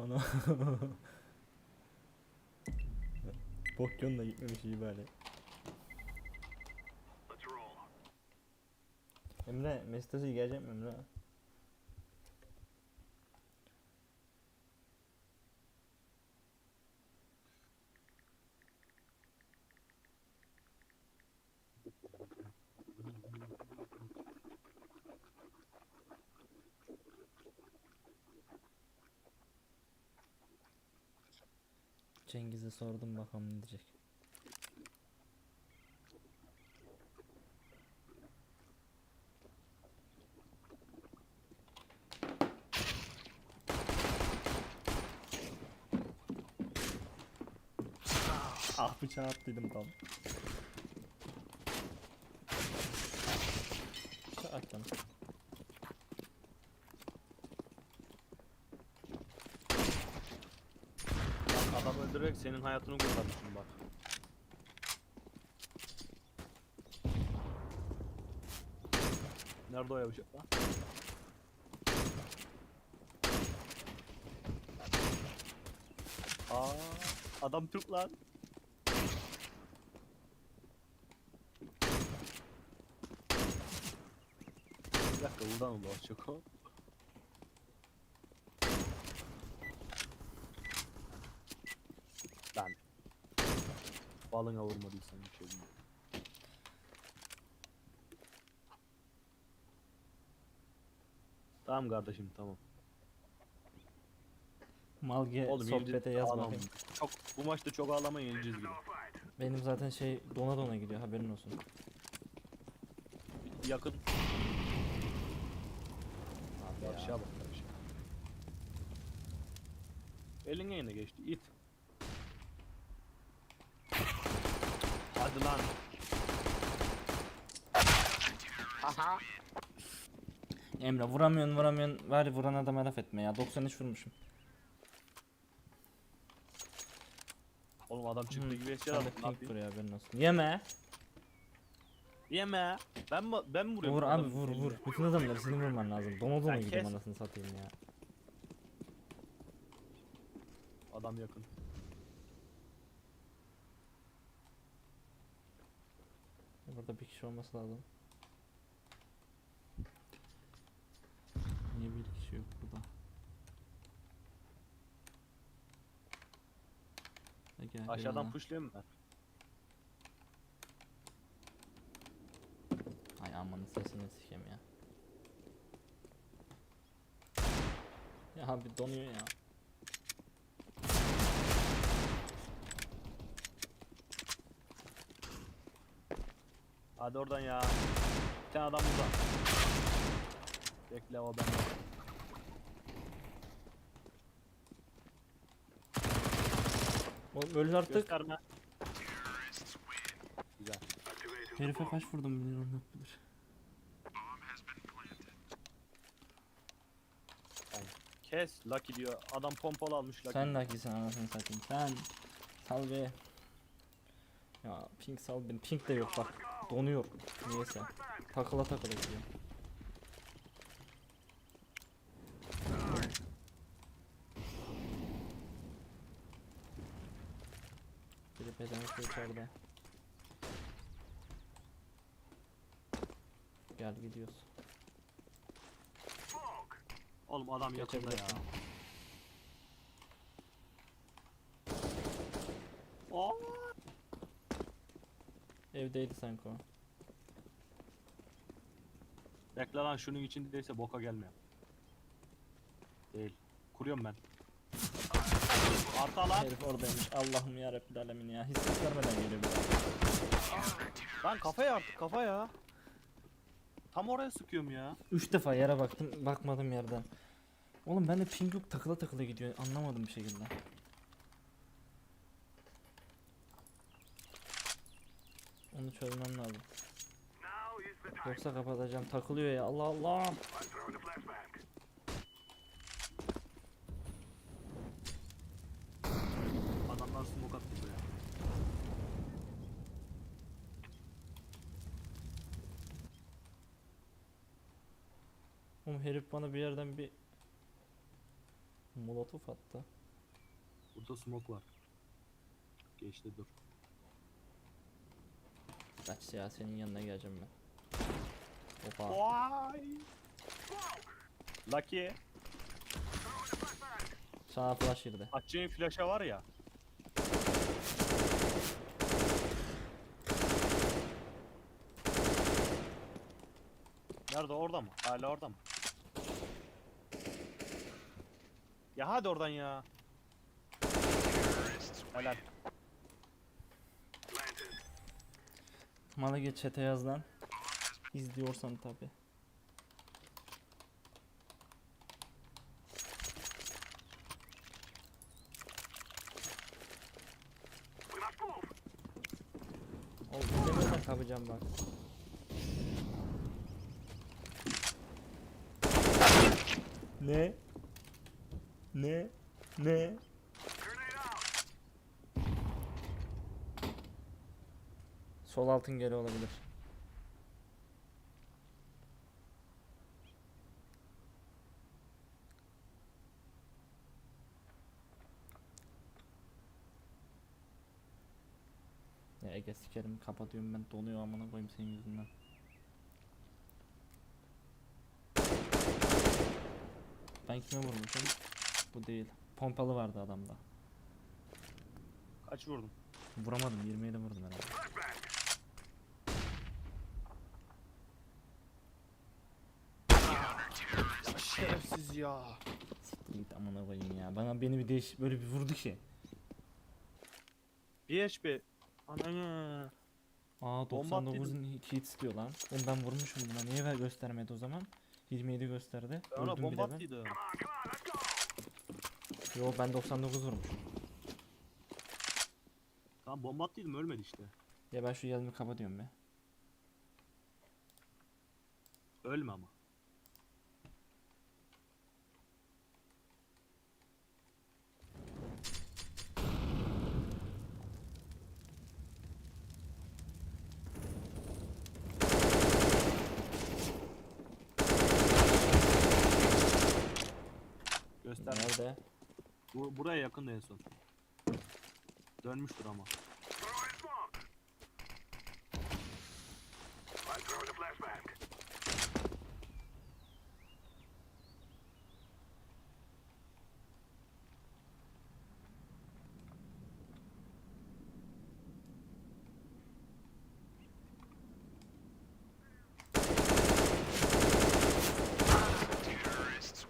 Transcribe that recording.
Ana. Bokyon da gitmemiş iyi bari. Emre, Özil gelecek mi Emre? Cengiz'e sordum bakalım ne diyecek. Ah bıçağı attıydım tam. Bıçağı attım. Bak adam öldürerek senin hayatını kurtarmışım bak. Nerede o yavşak lan? Aa, adam Türk lan. Bir dakika buradan mı o? Lan. Balına vurmadıysan bir şey bilmiyorum. Tamam kardeşim tamam. Malge Oğlum sohbete yeneceğiz, yaz ağlama. bakayım. Çok bu maçta çok ağlama yeneceğiz gibi. Benim zaten şey dona dona gidiyor haberin olsun. Yakın. Abi Ya aşağı bak kardeşim. Eline yine geçti it. Hadi lan. Emre vuramıyorsun vuramıyorsun. Var vuran adama laf etme ya. 93 vurmuşum. Oğlum adam çıktı Hı, gibi eşya Sen de pink vuruyor haberin olsun. Yeme. Yeme. Ben mi ben mi vuruyorum? Vur abi vur vur. Bütün adamları senin vurman lazım. Dona dona kes. anasını satayım ya. Adam yakın. Burada bir kişi olması lazım. Niye bir kişi yok burada? Gel Aşağıdan ona. pushlayayım mı? Ay amanın sesini sikeyim ya. Ya abi donuyor ya. Hadi oradan ya. Bir tane adam burada. Bekle o ben. Oğlum öl artık. Gösterme. Güzel. Herife kaç vurdum bilmiyorum yok bilir. Kes Lucky diyor. Adam pompalı almış Lucky. Sen lucky'sin anasını satayım. Sen sal be. Ya pink sal beni. Pink de yok bak. Donuyor. Niyeyse. Takıla takıla gidiyor. Biri pezevenk içeride. Gel gidiyoruz. Oğlum adam yakında ya. Geçebilirsin. Evdeydi sanki o. Bekle lan şunun içindeyse boka gelmiyor. Değil. Kuruyorum ben. Arka lan. Herif oradaymış. Allah'ım ya Rabbil alemin ya. Hiç ses vermeden geliyor bir Lan kafaya artık kafa ya. Tam oraya sıkıyorum ya. Üç defa yere baktım, bakmadım yerden. Oğlum ben de ping yok takıla takıla gidiyor. Anlamadım bir şekilde. Onu çözmem lazım. Yoksa kapatacağım. Takılıyor ya. Allah Allah. Adamlar smoke attı buraya. Oğlum herif bana bir yerden bir Molotof attı. Burada smoke var. Geçti dur. Kaç ya senin yanına geleceğim ben. Oha. Vay. Lucky. Sana flash girdi. Atçı'nın flash'a var ya. Nerede orada mı? Hala orada mı? Ya hadi oradan ya. Helal. Bana geç chat'e yaz lan. İzliyorsan tabi. Oğlum kapacağım bak. Ne? Ne? Ne? Sol altın geri olabilir. Ya Ege sikerim kapatıyorum ben donuyor amına koyayım senin yüzünden. Ben kime vurmuşum? Bu değil. Pompalı vardı adamda. Kaç vurdun? Vuramadım 27 vurdum herhalde. Ya. Siktir git amına koyayım ya. Bana beni bir değiş böyle bir vurdu ki. Bir HP. Ananı. Aa Bomba attıydım. 99'un 2 hit istiyor lan. Oğlum ben vurmuşum buna. Niye ver göstermedi o zaman? 27 gösterdi. Ben ona Öldüm bomba bile ben. attıydım. Yo ben 99 vurmuşum. Tamam bomba attıydım ölmedi işte. Ya ben şu yazımı kapatıyorum be. Ölme ama. Nerede? Bu, buraya yakın en son. Dönmüştür ama.